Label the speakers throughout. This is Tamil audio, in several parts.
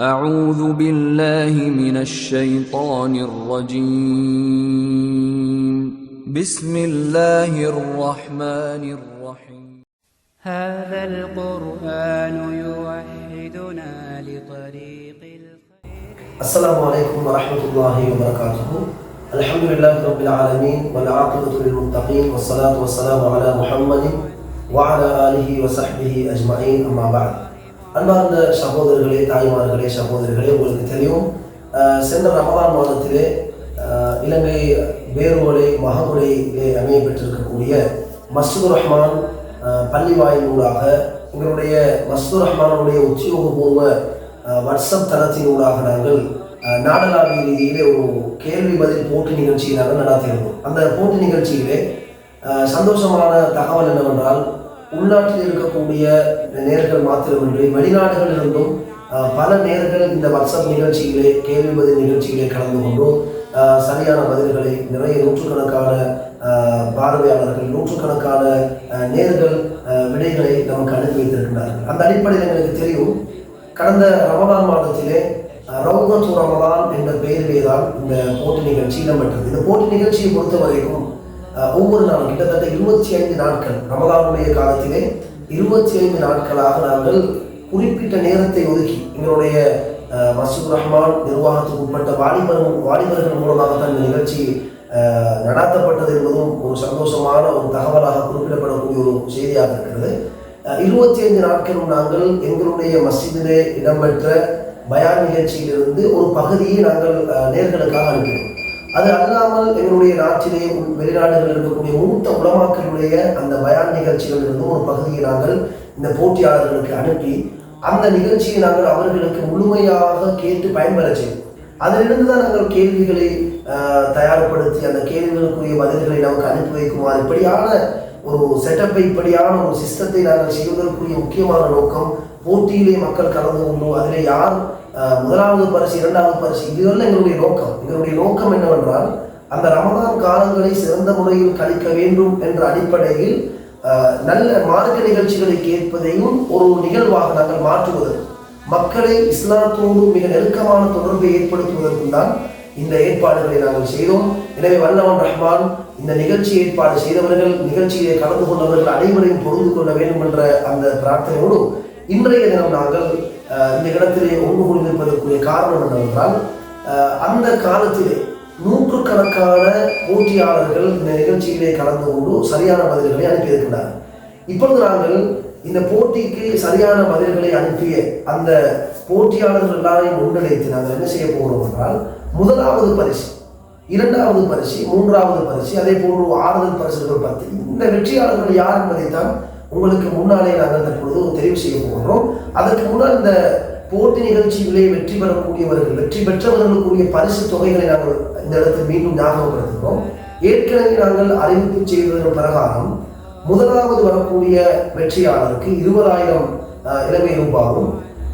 Speaker 1: أعوذ بالله من الشيطان الرجيم. بسم الله الرحمن الرحيم.
Speaker 2: هذا القرآن يوحدنا لطريق الخير.
Speaker 3: السلام عليكم ورحمة الله وبركاته. الحمد لله رب العالمين والعاقبة للمتقين والصلاة والسلام على محمد وعلى آله وصحبه أجمعين. أما بعد அன்பார்ந்த சகோதரர்களே தாய்மார்களே சகோதரர்களே உங்களுக்கு தெரியும் சென்ற ரமதான் மாதத்திலே இலங்கை வேறுமொழி மகமுறையிலே அமைய பெற்றிருக்கக்கூடிய மஸ்ஜிதுர் ரஹ்மான் பள்ளி வாயிலூடாக எங்களுடைய மஸ்ஜிதுர் ரஹ்மானுடைய உத்தியோகபூர்வ வாட்ஸ்அப் தளத்தினூடாக நாங்கள் அஹ், ரீதியிலே ஒரு கேள்வி பதில் போட்டி நிகழ்ச்சியை நாங்கள் நடத்தியிருந்தோம். அந்த போட்டி நிகழ்ச்சியிலே சந்தோஷமான தகவல் என்னவென்றால் உள்நாட்டில் இருக்கக்கூடிய நேர்கள் மாத்திரமின்றி வெளிநாடுகளிலிருந்தும் பல நேர்கள் இந்த வாட்ஸ்அப் நிகழ்ச்சியிலே கேள்வி பதில் நிகழ்ச்சியிலே கலந்து கொண்டு சரியான பதில்களை நிறைய நூற்றுக்கணக்கான பார்வையாளர்கள் நூற்றுக்கணக்கான நேர்கள் விடைகளை நமக்கு அனுப்பி வைத்திருக்கிறார்கள் அந்த அடிப்படையில் எங்களுக்கு தெரியும் கடந்த ரமதான் மாதத்திலே அஹ், ரமதான் என்ற பெயரிலே தான் இந்த போட்டி நிகழ்ச்சி இடம்பெற்றது. இந்த போட்டி நிகழ்ச்சியை பொறுத்த வரைக்கும் ஒவ்வொரு நாளும் கிட்டத்தட்ட இருபத்தி ஐந்து நாட்கள் ரமதானுடைய காலத்திலே இருபத்தி ஐந்து நாட்களாக நாங்கள் குறிப்பிட்ட நேரத்தை ஒதுக்கி எங்களுடைய மசூத் ரஹ்மான் நிர்வாகத்துக்கு உட்பட்ட வாலிபர் வாலிபர்கள் மூலமாகத்தான் இந்த நிகழ்ச்சி நடாத்தப்பட்டது என்பதும் ஒரு சந்தோஷமான ஒரு தகவலாக குறிப்பிடப்படக்கூடிய ஒரு செய்தியாக இருக்கிறது. இருபத்தி ஐந்து நாட்களும் நாங்கள் எங்களுடைய மசிதிலே இடம்பெற்ற பயான் நிகழ்ச்சியிலிருந்து ஒரு பகுதியை நாங்கள் நேர்களுக்காக அனுப்பினோம். அது அல்லாமல் எங்களுடைய நாட்டிலே வெளிநாடுகளில் இருக்கக்கூடிய மூத்த உலமாக்களுடைய அந்த பயான் நிகழ்ச்சிகளிலிருந்து ஒரு பகுதியை நாங்கள் இந்த போட்டியாளர்களுக்கு அனுப்பி அந்த நிகழ்ச்சியை நாங்கள் அவர்களுக்கு முழுமையாக கேட்டு பயன்பெற செய்வோம் அதிலிருந்து தான் நாங்கள் கேள்விகளை தயார்படுத்தி அந்த கேள்விகளுக்குரிய பதில்களை நமக்கு அனுப்பி வைக்குமாறு இப்படியான ஒரு செட்டப்பை இப்படியான ஒரு சிஸ்டத்தை நாங்கள் செய்வதற்குரிய முக்கியமான நோக்கம் போட்டியிலே மக்கள் கலந்து கொண்டு அதிலே யார் முதலாவது பரிசு இரண்டாவது பரிசு இதுவெல்லாம் எங்களுடைய நோக்கம். எங்களுடைய நோக்கம் என்னவென்றால் அந்த ரமதான் காலங்களை சிறந்த முறையில் கழிக்க வேண்டும் என்ற அடிப்படையில் நல்ல மார்க்க நிகழ்ச்சிகளை கேட்பதையும் ஒரு நிகழ்வாக நாங்கள் மாற்றுவது மக்களை இஸ்லாத்தோடு மிக நெருக்கமான தொடர்பை ஏற்படுத்துவதற்கும் தான் இந்த ஏற்பாடுகளை நாங்கள் செய்தோம். எனவே வல்லவன் ரஹ்மான் இந்த நிகழ்ச்சி ஏற்பாடு செய்தவர்கள் நிகழ்ச்சியை கலந்து கொண்டவர்கள் அனைவரையும் பொருந்து கொள்ள வேண்டும் என்ற அந்த பிரார்த்தனையோடு இன்றைய தினம் நாங்கள் இந்த இடத்திலே ஒன்று கொண்டிருப்பதற்குரிய காரணம் என்னவென்றால் அந்த காலத்திலே நூற்றுக்கணக்கான போட்டியாளர்கள் இந்த நிகழ்ச்சியிலே கலந்து கொண்டு சரியான பதில்களை அனுப்பியிருக்கிறார்கள் இப்பொழுது நாங்கள் இந்த போட்டிக்கு சரியான பதில்களை அனுப்பிய அந்த போட்டியாளர்கள் எல்லாரையும் ஒன்றிணைத்து நாங்கள் என்ன செய்ய போகிறோம் என்றால் முதலாவது பரிசு இரண்டாவது பரிசு மூன்றாவது பரிசு அதே போன்று ஆறுதல் பரிசுகள் பத்து. இந்த வெற்றியாளர்கள் யார் என்பதைத்தான் உங்களுக்கு முன்னாலே நாங்கள் தற்பொழுது தெரிவு செய்ய போகிறோம் அதற்கு முன்னால் இந்த போட்டி நிகழ்ச்சிகளே வெற்றி பெறக்கூடியவர்கள் வெற்றி பெற்றவர்களுக்குரிய பரிசு தொகைகளை நாங்கள் இந்த இடத்தில் மீண்டும் ஞாபகப்படுத்துகிறோம். ஏற்கனவே நாங்கள் அறிவிப்பு செய்வதன் பிரகாரம் முதலாவது வரக்கூடிய வெற்றியாளருக்கு இருபதாயிரம் இலங்கை ரூபாவும்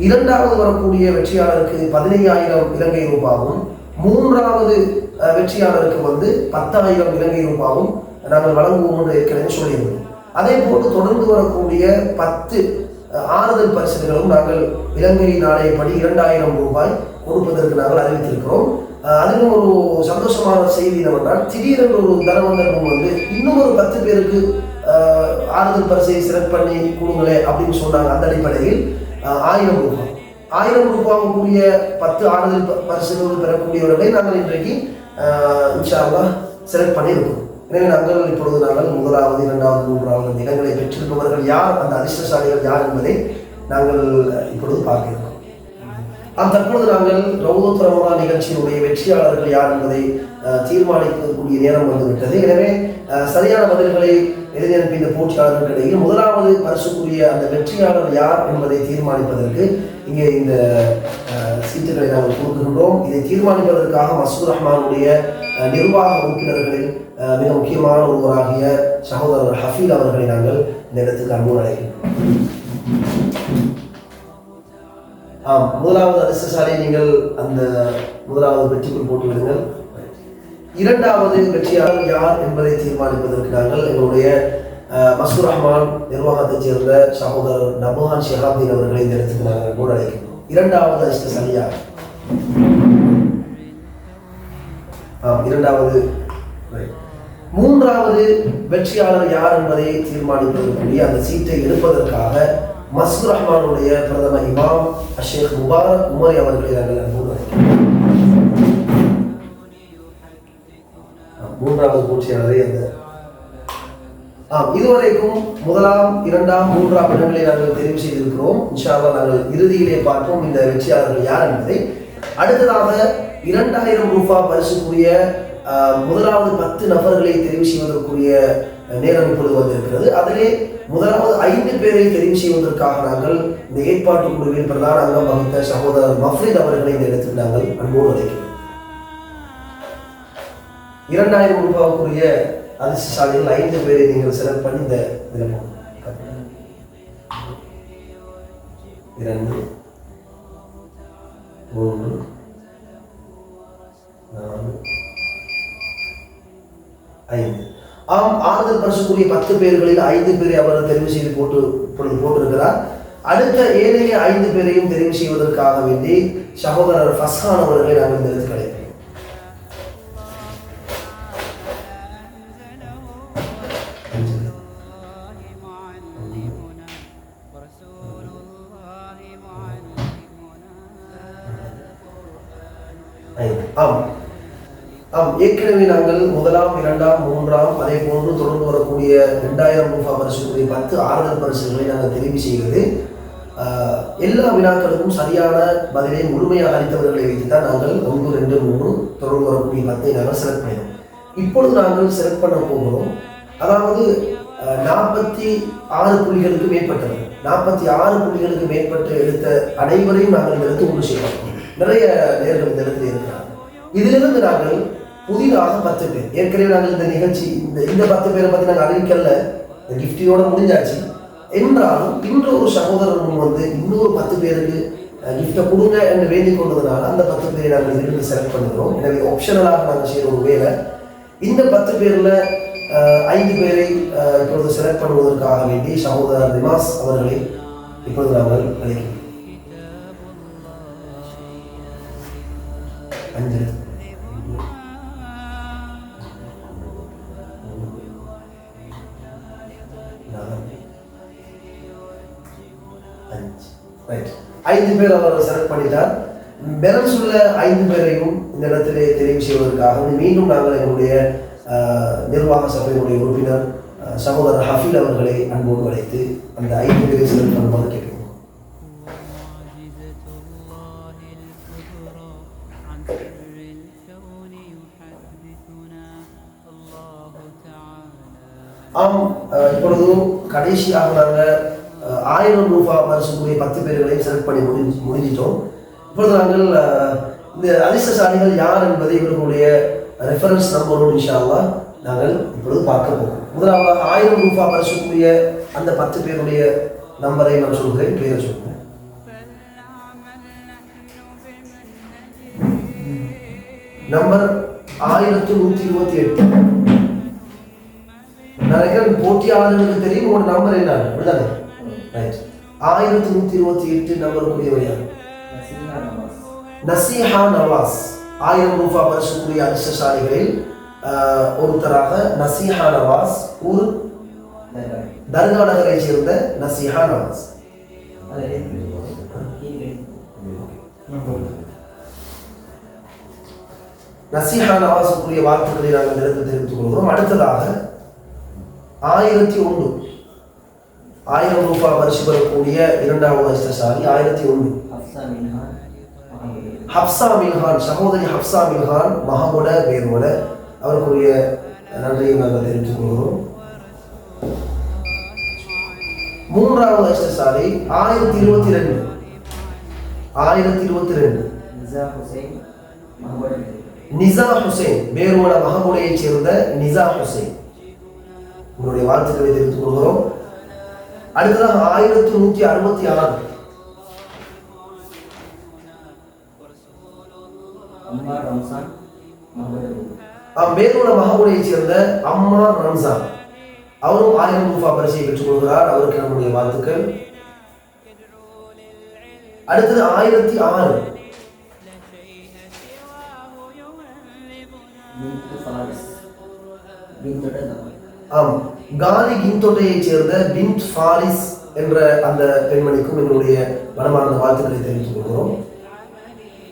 Speaker 3: இரண்டாவது வரக்கூடிய வெற்றியாளருக்கு பதினையாயிரம் இலங்கை ரூபாவும் மூன்றாவது வெற்றியாளருக்கு வந்து பத்தாயிரம் இலங்கை ரூபாவும் நாங்கள் வழங்குவோம் என்று ஏற்கனவே சொல்லியிருந்தோம். அதே போன்று தொடர்ந்து வரக்கூடிய பத்து ஆறுதல் பரிசுகளும் நாங்கள் இலங்கை நாணயப்படி இரண்டாயிரம் ரூபாய் கொடுப்பதற்கு நாங்கள் அறிவித்திருக்கிறோம். அதிலும் ஒரு சந்தோஷமான செய்தி என்னவென்றால் திடீரென்று ஒரு தனவந்தர் வந்து இன்னும் ஒரு பத்து பேருக்கு ஆறுதல் பரிசை செலக்ட் பண்ணி கொடுங்களே அப்படின்னு சொன்னாங்க அந்த அடிப்படையில் ஆயிரம் ரூபாய். ஆயிரம் ரூபாய்க்குரிய பத்து ஆறுதல் ப- பரிசுகள் பெறக்கூடியவர்களை நாங்கள் இன்றைக்கு இன்ஷா அல்லாஹ் செலக்ட் பண்ணியிருக்கோம் எனவே நாங்கள் இப்பொழுது நாங்கள் முதலாவது இரண்டாவது மூன்றாவது அந்த இடங்களை பெற்றிருப்பவர்கள் யார்? அந்த அதிர்ஷ்டசாலிகள் யார் என்பதை நாங்கள் இப்பொழுது பார்க்க இருக்கோம் ஆம் தற்பொழுது நாங்கள் ரவுதத் ரமதான் நிகழ்ச்சியினுடைய வெற்றியாளர்கள் யார் என்பதை தீர்மானிக்கக்கூடிய நேரம் வந்துவிட்டது. எனவே சரியான பதில்களை எழுதி இந்த போட்டியாளர்களுக்கு இடையில் முதலாவது பரிசுக்குரிய அந்த வெற்றியாளர் யார் என்பதை தீர்மானிப்பதற்கு இங்கே இந்த சீட்டுகளை நாங்கள் கொடுக்கின்றோம். இதை தீர்மானிப்பதற்காக மசூர் ரஹ்மானுடைய நிர்வாக உறுப்பினர்களில் மிக முக்கியமான ஒருவராகிய சகோதரர் ஹஃபீல் அவர்களை நாங்கள் இந்த இடத்துக்கு அன்பு அழைக்கிறோம். ஆம் முதலாவது அதிர்ஷ்டசாலி நீங்கள் அந்த முதலாவது வெற்றிக்குள் போட்டு விடுங்கள். இரண்டாவது வெற்றியாளர் யார் என்பதை தீர்மானிப்பதற்கு நாங்கள் எங்களுடைய அஹ், மசூர் ரஹ்மான் நிர்வாகத்தைச் சேர்ந்த சகோதரர் நபுஹான் ஷெஹாபீன் அவர்களை இந்த இடத்துக்கு நாங்கள் கூட அழைக்கிறோம். இரண்டாவது அதிர்ஷ்டசாலி யார்? இரண்டாவது மூன்றாவது வெற்றியாளர் யார் என்பதை தீர்மானிப்பதற்குரிய அந்த சீட்டை எடுப்பதற்காக மசூர் ரஹ்மானுடைய பிரதமர் இமாம் அஷேக் முபாரக் உமரி அவர்களை நாங்கள் அன்போடு மூன்றாவது போட்டியாளரை அந்த ஆம் இதுவரைக்கும் முதலாம் இரண்டாம் மூன்றாம் இடங்களை நாங்கள் தெரிவு செய்திருக்கிறோம். இன்ஷா நாங்கள் இறுதியிலே பார்ப்போம் இந்த வெற்றியாளர்கள் யார் என்பதை. அடுத்ததாக இரண்டாயிரம் ரூபா பரிசுக்குரிய முதலாவது பத்து நபர்களை தெரிவு செய்வதற்குரிய நேரம் இப்பொழுது வந்திருக்கிறது. அதிலே முதலாவது ஐந்து பேரை தெரிவு செய்வதற்காக நாங்கள் இந்த ஏற்பாட்டு குழுவில் பிரதான அங்கம் வகித்த சகோதரர் மஃப்ரித் அவர்களை இந்த இடத்தில் நாங்கள் அன்போடு அழைக்கிறோம். இரண்டாயிரம் ரூபாவுக்குரிய அதிர்ஷ்டசாலிகள் ஐந்து பேரை நீங்கள் செலக்ட் பண்ணி இந்த தினமும் இரண்டு மூணு நாலு ஐந்து. ஆம் ஆறுதல் பரிசுக்குரிய பத்து பேர்களில் ஐந்து பேரை அவர் தெரிவு செய்து போட்டு போட்டிருக்கிறார். அடுத்த ஏனைய ஐந்து பேரையும் தெரிவு செய்வதற்காக வேண்டி சகோதரர் ஃபஸ்ஹான் அவர்களை நாங்கள் இந்த ஏற்கனவே நாங்கள் முதலாம் இரண்டாம் மூன்றாம் அதே போன்று தொடர்ந்து வரக்கூடிய ரெண்டாயிரம் ரூபாய் பரிசுகளை பத்து ஆறுதல் பரிசுகளை நாங்கள் தெரிவு செய்கிறது. எல்லா வினாக்களுக்கும் சரியான பதிலை முழுமையாக அளித்தவர்களை வைத்து தான் நாங்கள் ஒன்று ரெண்டு மூணு தொடர்ந்து வரக்கூடிய பத்தை நாங்கள் செலக்ட் பண்ணினோம். இப்பொழுது நாங்கள் செலக்ட் பண்ண போகிறோம். அதாவது நாற்பத்தி ஆறு புள்ளிகளுக்கு மேற்பட்டது. நாற்பத்தி ஆறு புள்ளிகளுக்கு மேற்பட்டு எடுத்த அனைவரையும் நாங்கள் இந்த இடத்து ஒன்று செய்வோம் நிறைய நேர்கள் இந்த இடத்துல இருக்கிறார் இதிலிருந்து நாங்கள் புதிதாக பத்து பேர். ஏற்கனவே நாங்கள் இந்த நிகழ்ச்சி இந்த இந்த பத்து பேரை பற்றி நாங்கள் அறிவிக்கல. இந்த கிஃப்டியோட முடிஞ்சாச்சு. என்றாலும் இன்று ஒரு வந்து இன்னொரு பத்து பேருக்கு கிஃப்டை கொடுங்க என்று வேண்டிக் கொண்டதுனால அந்த பத்து பேரை நாங்கள் இருந்து செலக்ட் பண்ணுகிறோம் எனவே ஆப்ஷனலாக நாங்கள் செய்கிற ஒரு வேலை. இந்த பத்து பேரில் ஐந்து பேரை இப்பொழுது செலக்ட் பண்ணுவதற்காக வேண்டி சகோதரர் நிவாஸ் அவர்களை இப்பொழுது நாங்கள் அழைக்கிறோம். ஐந்து பேர் அவர் செலக்ட் பண்ணிட்டார். பேலன்ஸ் உள்ள ஐந்து பேரையும் இந்த இடத்திலே தெரிவு செய்வதற்காக மீண்டும் நாங்கள் எங்களுடைய நிர்வாக சபையினுடைய உறுப்பினர் சகோதரர் ஹஃபீல் அவர்களை அன்போடு அழைத்து அந்த ஐந்து பேரை செலக்ட் பண்ணுமாறு கேட்கிறோம் ஆம் இப்பொழுதும் கடைசியாக நாங்கள் ஆயிரம் ரூபா பரிசுக்குரிய பத்து பேர்களையும் செலக்ட் பண்ணி முடிஞ்சு முடிஞ்சிட்டோம். இப்பொழுது நாங்கள் இந்த அதிர்ஷ்டசாலிகள் யார் என்பதை இவர்களுடைய ரெஃபரன்ஸ் நம்பரோடு இன்ஷா நாங்கள் இப்பொழுது பார்க்க போகிறோம் முதலாவதாக ஆயிரம் ரூபா பரிசுக்குரிய அந்த பத்து பேருடைய நம்பரை நான் சொல்கிறேன் பேரை சொல்கிறேன். நம்பர் ஆயிரத்தி நூற்றி இருபத்தி எட்டு. நிறைய போட்டியாளர்களுக்கு தெரியும் உங்களோட நம்பர் என்ன? அப்படிதானே ரைட் ஆயிரத்தி நூற்றி இருபத்தி எட்டு நம்பருக்குரியவர் யார்? நசீஹா நவாஸ். ஆயிரம் ரூபாய் பரிசுக்குரிய அதிர்ஷ்டசாலிகளில் ஆஹ், ஒருத்தராக நசீஹா நவாஸ். ஊர்? தர்கா நகரை சேர்ந்த நசீஹா நவாஸ். நசீஹா நவாஸுக்குரிய வாழ்த்துக்களை நாங்கள் நிறுத்த தெரிவித்துக் கொள்கிறோம். அடுத்ததாக ஆயிரத்தி ஒன்று. ஆயிரம் ரூபாய் பரிசு பெறக்கூடிய இரண்டாவது அதிர்ஷ்டசாலி ஆயிரத்தி ஒன்று. ஹப்சா மில்ஹான் சகோதரி ஹப்சா மில்ஹான் மகமுட பேர்முட அவருக்குரிய நன்றியை நாங்கள் தெரிவித்துக் கொள்கிறோம் மூன்றாவது அதிர்ஷ்டசாலி ஆயிரத்தி இருபத்தி ரெண்டு ஆயிரத்தி இருபத்தி ரெண்டு நிசா ஹுசைன் பேர்முட மகமுடையைச் சேர்ந்த நிசா ஹுசைன். உங்களுடைய வாழ்த்துக்களை தெரிவித்துக் கொள்கிறோம் அடுத்ததாக ஆயிரத்தி நூற்றி அறுபத்தி ஆறு. மேற்கொண்ட மகமுடையைச் சேர்ந்த அம்மா ரம்சான். அவரும் ஆயிரம் ரூபாய் பரிசை பெற்றுக் கொள்கிறார். அவருக்கு நம்முடைய வாழ்த்துக்கள். அடுத்தது ஆயிரத்தி ஆறு.
Speaker 4: பின்த்
Speaker 3: காலி கிந்தோட்டையைச் சேர்ந்த பின்ட் ஃபாரிஸ் என்ற அந்த பெண்மணிக்கும் எங்களுடைய மனமார்ந்த வாழ்த்துக்களை தெரிவித்துக் கொள்கிறோம்.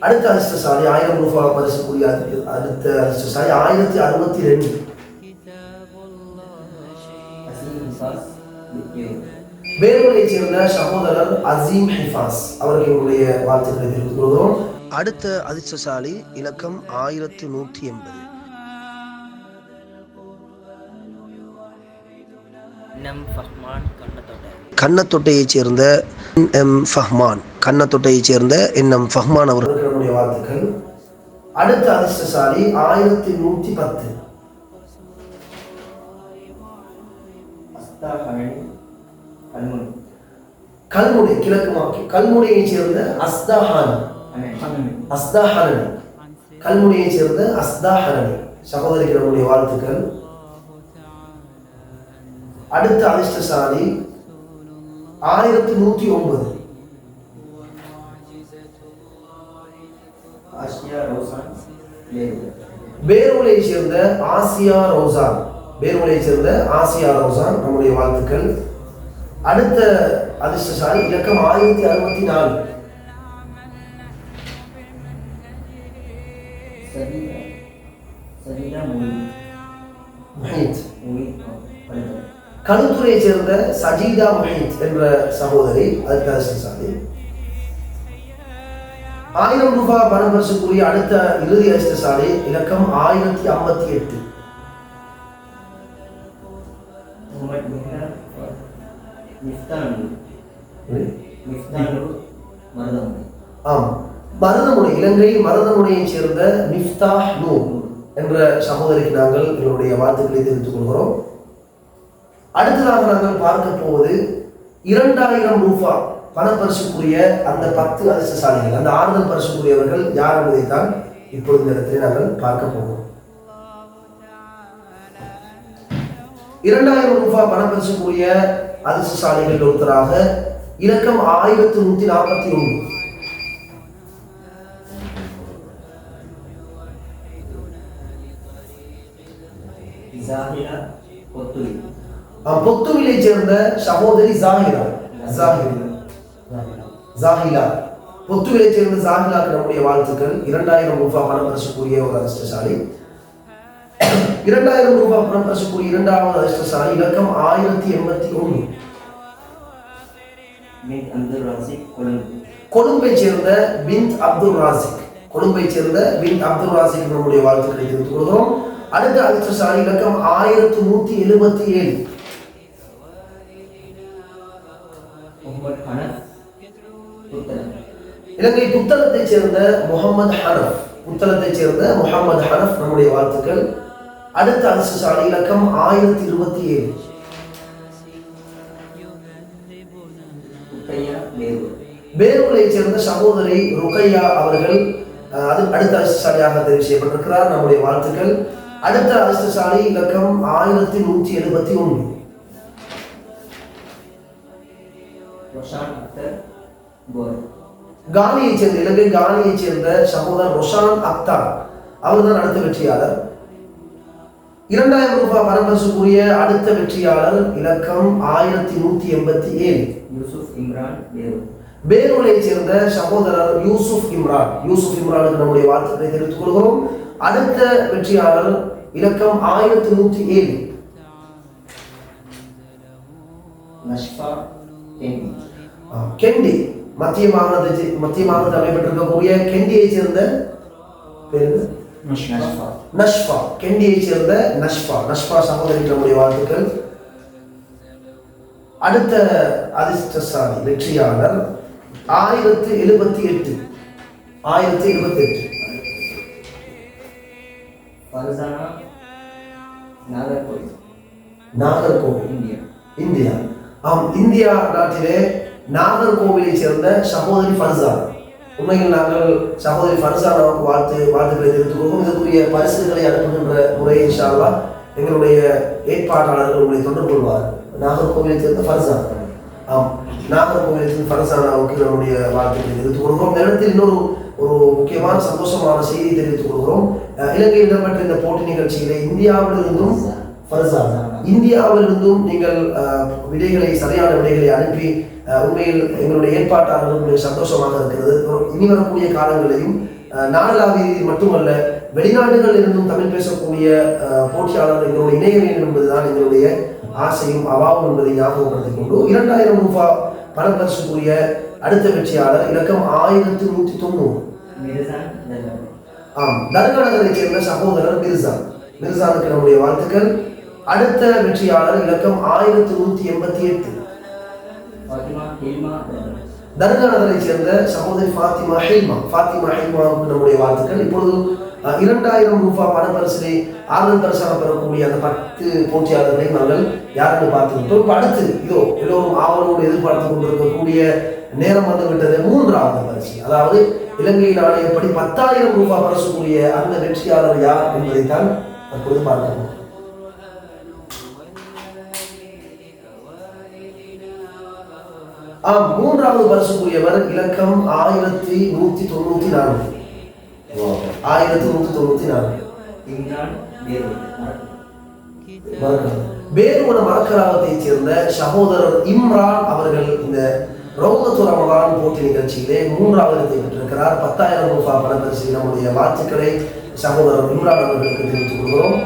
Speaker 3: அடுத்த அதிர்ஷ்டசாலி ஆயிரம் ரூபாய் பரிசு கூடிய அடுத்த- அதிர்ஷ்டசாலி ஆயிரத்தி அறுபத்தி ரெண்டு.
Speaker 4: அசீம்
Speaker 3: வேலூரைச் சேர்ந்த சகோதரர் அசீம் ஹிஃபாஸ் அவருக்கு எங்களுடைய வாழ்த்துக்களை தெரிவித்துக் கொள்கிறோம். அடுத்த அதிர்ஷ்டசாலி இலக்கம் ஆயிரத்தி நூற்றி எண்பது. கண்ணத்தொட்டையைச் சேர்ந்த எம் ஃபஹ்மான் கண்ணத்தொட்டையைச் சேர்ந்த என் ஃபஹ்மான் அவர்களுக்கு நம்முடைய வாழ்த்துக்கள் அடுத்த அதிர்ஷ்டசாலி ஆயிரத்தி நூற்றி பத்து.
Speaker 4: கல்முன்.
Speaker 3: கிழக்கு மாக்கி கல்முனையைச் சேர்ந்த அஸ்தாஹான். அஸ்தாஹரணி கல்முனையைச் சேர்ந்த அஸ்தாஹரணி சகோதரிக்கு நம்முடைய வாழ்த்துக்கள். அடுத்த அதிர்ஷ்டசாலி ஆயிரத்தி நூற்றி ஒன்பது. பேருமலையைச் சேர்ந்த ஆசியா ரோசான். பேருமலையைச் சேர்ந்த ஆசியா ரோசான் நம்முடைய வாழ்த்துக்கள். அடுத்த அதிர்ஷ்டசாலி இலக்கம் ஆயிரத்தி அறுபத்தி நாலு.
Speaker 4: சதீரா சதீரா மொழி.
Speaker 3: முஹீத்
Speaker 4: மொழி
Speaker 3: சேர்ந்த சஜீதா மஹித் என்ற சகோதரி அதுக்கு சாதி. ஆயிரம் ரூபாய் பணப்பரிசுக்குரிய அடுத்த இறுதி அதிர்ஷ்டசாலி இலக்கம் ஆயிரத்தி ஐம்பத்தி எட்டு. ஆம். மருதமுனை இலங்கை மருதமுனையைச் சேர்ந்த மிஃப்தாஹ் நூர் என்ற சகோதரிக்கு நாங்கள் எங்களுடைய வாழ்த்துக்களை தெரிவித்துக் கொள்கிறோம். அடுத்ததாக நாங்கள் பார்க்க போவது இரண்டாயிரம் ரூபா பணப்பரிசுக்குரிய அந்த பத்து அதிர்ஷ்டசாலிகள் அந்த ஆறுதல் பரிசுக்குரியவர்கள் யார் என்பதைத்தான் இப்பொழுது இந்த இடத்திலே நாங்கள் பார்க்க போகிறோம். இரண்டாயிரம் ரூபாய் பணப்பரிசுக்குரிய அதிர்ஷ்டசாலிகள் ஒருத்தராக இலக்கம் ஆயிரத்தி நூத்தி நாற்பத்தி ஒன்று.
Speaker 4: ஜாஹிரா
Speaker 3: பொத்துவிலைச் சேர்ந்த சகோதரி ஜாகிரா. ஜாகிரா. ஜாகிலா. பொத்துவிலைச் சேர்ந்த ஜாகிலாக்கு நம்முடைய வாழ்த்துக்கள். இரண்டாயிரம் ரூபாய் பணப்பரிசுக்குரிய ஒரு அதிர்ஷ்டசாலி. இரண்டாயிரம் ரூபாய் பணப்பரிசுக்குரிய இரண்டாவது அதிர்ஷ்டசாலி. இலக்கம் ஆயிரத்தி எண்பத்தி ஒன்று.
Speaker 4: கொழும்பு.
Speaker 3: சேர்ந்த பின் அப்துல் ராசிக். கொழும்பைச் சேர்ந்த பின் அப்துல் ராசிக் நம்முடைய வாழ்த்துக்களை தெரிவித்துக் கொள்கிறோம். அடுத்த அதிர்ஷ்டசாலி இலக்கம் ஆயிரத்தி நூத்தி எழுபத்தி ஏழு. இலங்கை புத்தளத்தைச் சேர்ந்த முகமது ஹனஃப் புத்தளத்தைச் சேர்ந்த முகமது ஹனஃப் நம்முடைய வாழ்த்துக்கள். அடுத்த அதிர்ஷ்டசாலி இலக்கம் ஆயிரத்தி இருபத்தி ஏழு. பேரூரை. சேர்ந்த சகோதரி ருக்கையா அவர்கள் அது அடுத்த அதிர்ஷ்டசாலியாக தெரிவு செய்யப்பட்டிருக்கிறார் நம்முடைய வாழ்த்துக்கள். அடுத்த அதிர்ஷ்டசாலி இலக்கம் ஆயிரத்தி நூற்றி எழுபத்தி ஒன்று.
Speaker 4: ரொஷான் அக்தர்
Speaker 3: கானியைச் சேர்ந்த இலங்கை கானியைச் சேர்ந்த சகோதரர் ரொஷான் அக்தார். அவர்தான் அடுத்த வெற்றியாளர். இரண்டாயிரம் ரூபாய் பணப்பரிசுக்குரிய அடுத்த வெற்றியாளர் இலக்கம் ஆயிரத்தி நூத்தி எண்பத்தி ஏழு.
Speaker 4: யூசுப் இம்ரான் லேரு
Speaker 3: பேரூரைச் சேர்ந்த சகோதரர் யூசுப் இம்ரான். யூசுப் இம்ரானுக்கு நம்முடைய வாழ்த்துக்களை தெரிவித்துக் கொள்கிறோம். அடுத்த வெற்றியாளர் இலக்கம் ஆயிரத்தி நூற்றி ஏழு.
Speaker 4: தேனி
Speaker 3: கெண்டி. மத்திய மாகாணத்தை மத்திய மாகாணத்தில் அமைப்பட்டிருக்கக்கூடிய கெண்டியைச் சேர்ந்த?
Speaker 4: நஷ்பா
Speaker 3: கெண்டியைச் சேர்ந்த நஷ்பா நஷ்பா சகோதரிக்கு நம்முடைய வாழ்த்துக்கள். அடுத்த அதிர்ஷ்டசாலி வெற்றியாளர் ஆயிரத்து எழுபத்தி எட்டு. ஆயிரத்தி எழுபத்தி எட்டு.
Speaker 4: நாகர்கோவில்.
Speaker 3: நாகர்கோவில்.
Speaker 4: இந்தியா.
Speaker 3: இந்தியா. ஆம் இந்தியா நாட்டிலே நாகர்கோவிலை சேர்ந்த சகோதரி ஃபர்சான் உண்மையில் நாங்கள் சகோதரி ஃபர்சானாவுக்கு வாழ்த்து வாழ்த்துக்களை தெரிவித்துக் கொள்வோம். இதற்குரிய பரிசுகளை அனுப்புகின்ற முறையை ஷாலா எங்களுடைய ஏற்பாட்டாளர்கள் உங்களை தொடர்பு கொள்வார் நாகர்கோவிலை சேர்ந்த ஃபர்சான் ஆம். நாகர்கோவிலிருந்து ஃபரசானாவுக்கு நம்முடைய வாழ்த்துக்களை தெரிவித்துக் கொள்கிறோம். நேரத்தில் இடத்தில் இன்னொரு ஒரு முக்கியமான சந்தோஷமான செய்தி தெரிவித்துக் கொள்கிறோம். இலங்கையில் இடம்பெற்ற இந்த போட்டி நிகழ்ச்சியிலே இந்தியாவிலிருந்தும் ஃபர்சான் இந்தியாவிலிருந்தும் நீங்கள் விடைகளை சரியான விடைகளை அனுப்பி உண்மையில் எங்களுடைய ஏற்பாட்டாளர்கள் மிக சந்தோஷமாக இருக்கிறது. இனி வரக்கூடிய காலங்களிலும் அஹ், நாடளாவிய ரீதியில் மட்டுமல்ல வெளிநாடுகளில் இருந்தும் தமிழ் பேசக்கூடிய போட்டியாளர்கள் எங்களோடு இணைய வேண்டும் என்பதுதான் எங்களுடைய ஆசையும் அவாவும் என்பதை ஞாபகப்படுத்திக் கொண்டு இரண்டாயிரம் ரூபாய் பணப்பரிசுக்குரிய அடுத்த வெற்றியாளர் இலக்கம் ஆயிரத்தி நூற்றி தொண்ணூறு. ஆம் தர்கநகரைச் சேர்ந்த சகோதரர் மிர்சா மிர்சானுக்கு நம்முடைய வாழ்த்துக்கள். அடுத்த வெற்றியாளர் இலக்கம் ஆயிரத்தி நூற்றி எண்பத்தி எட்டு. தர்கானதரை சேர்ந்த சகோதரி ஃபாத்திமா ஹில்மா ஃபாத்திமா ஹில்மாவுக்கு நம்முடைய வாழ்த்துக்கள். இப்பொழுது இரண்டாயிரம் ரூபாய் பணப்பரிசிலே ஆனந்த் பரிசாக பெறக்கூடிய அந்த பத்து போட்டியாளர்களை நாங்கள் யாருன்னு பார்த்துக்கிட்டோம் இப்போ அடுத்து இதோ எல்லோரும் ஆவலோடு எதிர்பார்த்து கொண்டிருக்கக்கூடிய நேரம் வந்துவிட்டது. மூன்றாவது பரிசு. அதாவது இலங்கை நாணயப்படி பத்தாயிரம் ரூபாய் பரசக்கூடிய அந்த வெற்றியாளர் யார் என்பதைத்தான் அப்பொழுது பார்க்கிறோம் ஆம் மூன்றாவது பரிசுக்குரியவர் இலக்கம் ஆயிரத்தி நூத்தி தொண்ணூத்தி நான்கு. ஆயிரத்தி நூத்தி தொண்ணூத்தி நான்கு. வேறுவன மரக்கராவத்தைச் சேர்ந்த சகோதரர் இம்ரான் அவர்கள் இந்த ரவுதத்து ரமலான் போட்டி நிகழ்ச்சியிலே மூன்றாவது இடத்தை பெற்றிருக்கிறார். பத்தாயிரம் ரூபாய் பணப்பரிசு நம்முடைய வாழ்த்துக்களை சகோதரர் இம்ரான் அவர்களுக்கு தெரிவித்துக் கொள்கிறோம்.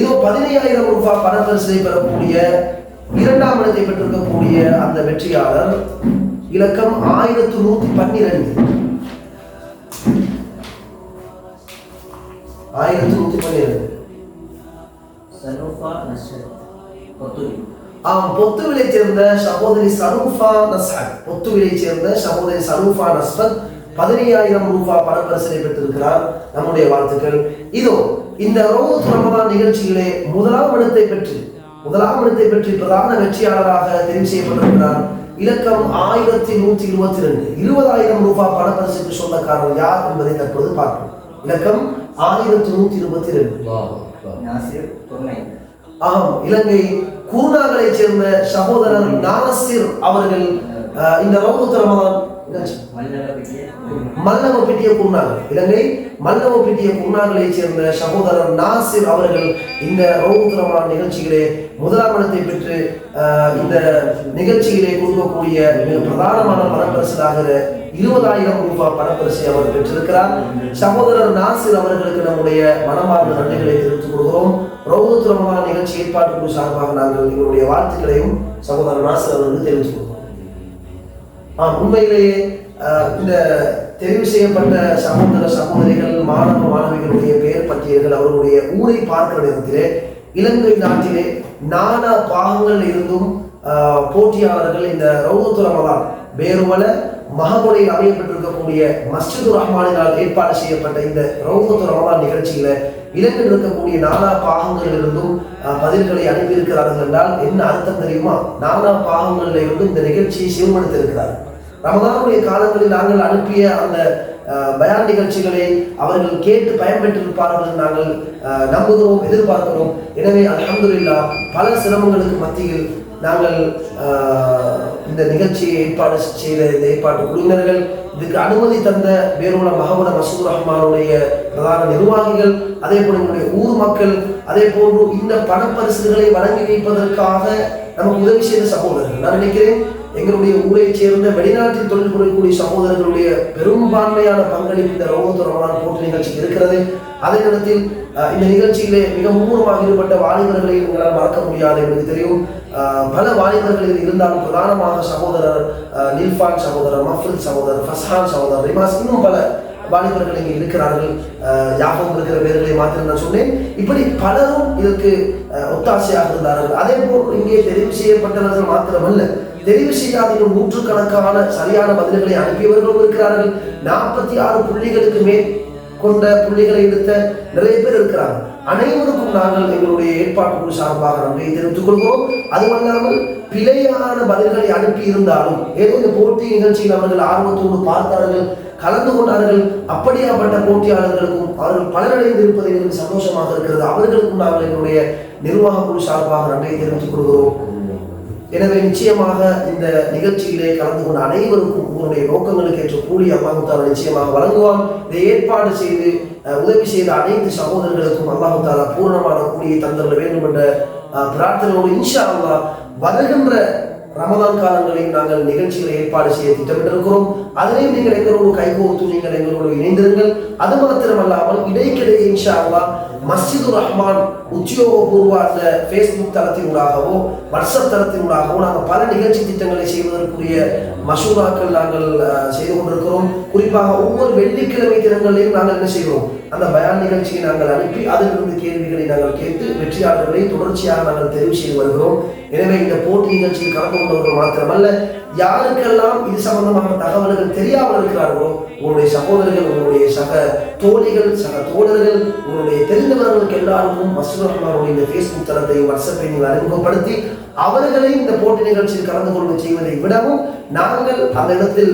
Speaker 3: இதோ பதினையாயிரம் ரூபாய் பணப்பரிசை பெறக்கூடிய இரண்டாம் இடத்தை பெற்றிருக்கக்கூடிய அந்த வெற்றியாளர் இலக்கம் ஆயிரத்து நூத்தி பன்னிரண்டு. ஆயிரத்து நூத்தி பன்னிரண்டு.
Speaker 4: சனூஃபா
Speaker 3: பொத்துவிலை. சேர்ந்த சகோதரி சரூஃபா நஸ்ஹத் பொத்துவிலை சேர்ந்த சகோதரி சரூஃபா நஸ்பத் பதினையாயிரம் ரூபாய் பணப்பரிசனை பெற்றிருக்கிறார். நம்முடைய வாழ்த்துக்கள். இதோ இந்த ரோத் ரமதான் நிகழ்ச்சியிலே முதலாம் இடத்தை பெற்று முதலாம் இடத்தை பெற்று பிரதான வெற்றியாளராக தெரிவு செய்யப்பட்டிருக்கிறார். இலக்கம் ஆயிரத்தி நூத்தி இருபத்தி ரெண்டு இருபதாயிரம் ரூபாய் பணப்பரிசுக்கு சொந்தக்காரர் யார் என்பதை தற்போது பார்ப்போம். இலக்கம் ஆயிரத்தி நூத்தி இருபத்தி ரெண்டு
Speaker 4: நாசிர் துணை
Speaker 3: ஆம் இலங்கை கூர்நாகலைச் சேர்ந்த சகோதரர் நாசிர் அவர்கள் இந்த ரவுத்
Speaker 4: மல்லவபிட்டிய
Speaker 3: மல்லவப்பிட்டிய குருநாகல் இலங்கை மல்லவப்பிட்டிய குருநாகலைச் சேர்ந்த சகோதரர் நாசிர் அவர்கள் இந்த ரவுத் ரமதான் நிகழ்ச்சியிலே முதலாம் இடத்தை பெற்று இந்த நிகழ்ச்சியிலே கொடுக்கக்கூடிய மிக பிரதானமான பணப்பரிசலாகிற இருபதாயிரம் ரூபாய் பணப்பரிசை அவர் பெற்றிருக்கிறார். சகோதரர் நாசிர் அவர்களுக்கு நம்முடைய மனமார்ந்த நன்றிகளை தெரிவித்துக் கொள்கிறோம். ரவுத் ரமதான் நிகழ்ச்சி ஏற்பாட்டு குழு சார்பாக நாங்கள் எங்களுடைய வாழ்த்துக்களையும் சகோதரர் நாசிர் அவர்களுக்கு தெரிவித்துக் உண்மையிலேயே இந்த தெரிவு செய்யப்பட்ட சகோதர சகோதரிகள் மாணவ மாணவிகளுடைய பெயர் பற்றியர்கள் அவர்களுடைய ஊரை பார்க்கிற விதத்திலே இலங்கை நாட்டிலே நானா பாகங்கள் இருந்தும் போட்டியாளர்கள் இந்த ரவுத்து ரமலான் வேறுவல மகமுறையில் அமையப்பட்டிருக்கக்கூடிய மஸ்ஜிது ரஹ்மானினால் ஏற்பாடு செய்யப்பட்ட இந்த ரவுத்து ரமலான் நிகழ்ச்சியில இலங்கையில் இருக்கக்கூடிய நானா பாகங்களில் இருந்தும் பதில்களை அனுப்பியிருக்கிறார்கள் என்றால் என்ன அர்த்தம் தெரியுமா? நானா பாகங்களில் இருந்தும் இந்த நிகழ்ச்சியை சீர்படுத்தியிருக்கிறார் ரமதானுடைய காலங்களில் நாங்கள் அனுப்பிய அந்த அஹ், பயான் நிகழ்ச்சிகளை அவர்கள் கேட்டு பயன்பெற்றிருப்பார்கள் நாங்கள் அஹ், நம்புகிறோம் எதிர்பார்க்கிறோம். எனவே அல்ஹம்துலில்லாஹ் பல சிரமங்களுக்கு மத்தியில் நாங்கள் இந்த நிகழ்ச்சியை ஏற்பாடு செய்த இந்த ஏற்பாட்டு குழுவினர்கள் இதுக்கு அனுமதி தந்த வேறுள்ள மகவன மசூத் ரஹ்மானுடைய பிரதான நிர்வாகிகள் அதே போல எங்களுடைய ஊர் மக்கள் அதே போன்று இந்த பணப்பரிசுகளை வழங்கி வைப்பதற்காக நமக்கு உதவி செய்த சகோதரர்கள். நான் நினைக்கிறேன் எங்களுடைய ஊரைச் சேர்ந்த வெளிநாட்டில் தொழில் புரியக்கூடிய சகோதரர்களுடைய பெரும்பான்மையான பங்களிப்பு இந்த ரோகத்து ரமலான் போட்டி நிகழ்ச்சிக்கு இருக்கிறது. அதே நேரத்தில் இந்த நிகழ்ச்சியிலே மிக மும்முரமாக ஈடுபட்ட வாலிபர்களை உங்களால் மறக்க முடியாது எனக்கு தெரியும். பல வாலிபர்கள் இருந்தாலும் பிரதானமாக சகோதரர் நில்ஃபான் சகோதரர் மஃபுல் சகோதரர் ஃபஸ்ஹான் சகோதரர் ரிமாஸ் இன்னும் பல வாலிபர்கள் இங்கே இருக்கிறார்கள். அஹ், ஞாபகம் இருக்கிற பேர்களை மாத்திரம் நான் சொன்னேன். இப்படி பலரும் இதற்கு ஒத்தாசையாக இருந்தார்கள். அதே போல் இங்கே தெரிவு செய்யப்பட்டவர்கள் மாத்திரமல்ல. தெரிவு செய்யாத நூற்று நூற்றுக்கணக்கான சரியான பதில்களை அனுப்பியவர்களும் இருக்கிறார்கள். நாற்பத்தி ஆறு புள்ளிகளுக்கு மேல் கொண்ட புள்ளிகளை எடுத்த நிறைய பேர் இருக்கிறார்கள். அனைவருக்கும் நாங்கள் எங்களுடைய ஏற்பாட்டு குழு சார்பாக நன்றியை தெரிவித்துக் கொள்கிறோம் அதுவல்லாமல் பிழையான பதில்களை அனுப்பி இருந்தாலும் ஏதோ இந்த போட்டி நிகழ்ச்சியில் அவர்கள் ஆர்வத்தோடு பார்த்தார்கள் கலந்து கொண்டார்கள் அப்படியாப்பட்ட போட்டியாளர்களுக்கும் அவர்கள் பலனடைந்திருப்பது எங்களுக்கு சந்தோஷமாக இருக்கிறது. அவர்களுக்கும் நாங்கள் எங்களுடைய நிர்வாக குழு சார்பாக நன்றியை தெரிவித்துக் கொள்கிறோம். எனவே நிச்சயமாக இந்த நிகழ்ச்சியிலே கலந்து கொண்ட அனைவருக்கும் உங்களுடைய நோக்கங்களுக்கு ஏற்ற கூலி அல்லாவுதாரா நிச்சயமாக வழங்குவான். இதை ஏற்பாடு செய்து உதவி செய்த அனைத்து சகோதரர்களுக்கும் அல்லாவுதாலா பூர்ணமான கூலியை தந்துள்ள வேண்டும் என்ற பிரார்த்தனையோடு இன்ஷா அல்லா வருகின்ற ரமதான் காலங்களில் நாங்கள் நிகழ்ச்சிகளை ஏற்பாடு செய்ய திட்டமிட்டிருக்கிறோம். அதிலையும் நீங்கள் எங்களோடு கைகோர்த்து நீங்கள் எங்களோடு இணைந்திருங்கள். அது மாத்திரமல்லாமல் இடைக்கிடையே இன்ஷா அல்லாஹ் மஸ்ஜிது ரஹ்மான் உத்தியோகபூர்வ அந்த ஃபேஸ்புக் தளத்தினூடாகவோ வாட்ஸ்அப் தளத்தினூடாகவோ நாங்கள் பல நிகழ்ச்சி திட்டங்களை செய்வதற்குரிய மசூதாக்கள் நாங்கள் செய்து கொண்டிருக்கிறோம். குறிப்பாக ஒவ்வொரு வெள்ளிக்கிழமை தினங்களிலும் நாங்கள் என்ன செய்கிறோம்? அந்த பயான் நிகழ்ச்சியை நாங்கள் அனுப்பி அதிலிருந்து கேள்விகளை நாங்கள் கேட்டு வெற்றியாளர்களை தொடர்ச்சியாக நாங்கள் தெரிவு செய்து வருகிறோம். எனவே இந்த போட்டி நிகழ்ச்சியில் கலந்து கொண்டவர்கள் மாத்திரமல்ல. யாருக்கெல்லாம் இது சம்பந்தமான தகவல்கள் தெரியாமல் இருக்கிறார்களோ உங்களுடைய சகோதரர்கள் உங்களுடைய சக தோழிகள் சக தோழர்கள் உங்களுடைய தெரிந்தவர்களுக்கு எல்லாருக்கும் மசூர் இந்த ஃபேஸ்புக் தளத்தை வாட்ஸ்அப்பை நீங்கள் அறிமுகப்படுத்தி அவர்களை இந்த போட்டி நிகழ்ச்சியில் கலந்து கொண்டு செய்வதை விடவும் நாங்கள் அந்த இடத்தில்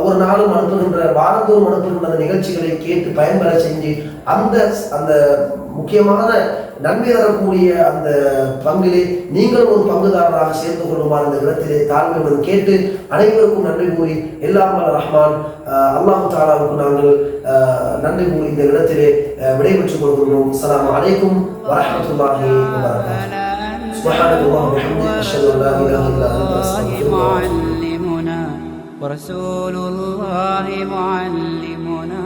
Speaker 3: ஒரு நாளும் அனுப்புகின்ற வாரந்தோறும் அனுப்புகின்ற அந்த நிகழ்ச்சிகளை கேட்டு பயன்பெற செஞ்சு அந்த அந்த முக்கியமான நன்மை தரக்கூடிய அந்த பங்கிலே நீங்களும் ஒரு பங்குதாரராக சேர்ந்து கொள்ளுமாறு இந்த இடத்திலே தாழ்மையுடன் கேட்டு அனைவருக்கும் நன்றி கூறி எல்லாம் ரஹ்மான். அல்லாஹ் தாலாவுக்கு நாங்கள் அஹ், நன்றி கூறி இந்த இடத்திலே அஹ், விடைபெற்றுக் கொள்கின்றோம் அஸ்ஸலாமு அலைக்கும் வரஹ்மத்துல்லாஹி வபரகாத்துஹு سبحانك اللهم وبحمدك أشهد أن لا إله إلا أنت أستغفرك وأتوب إليك.
Speaker 2: معلمنا ورسول الله معلمنا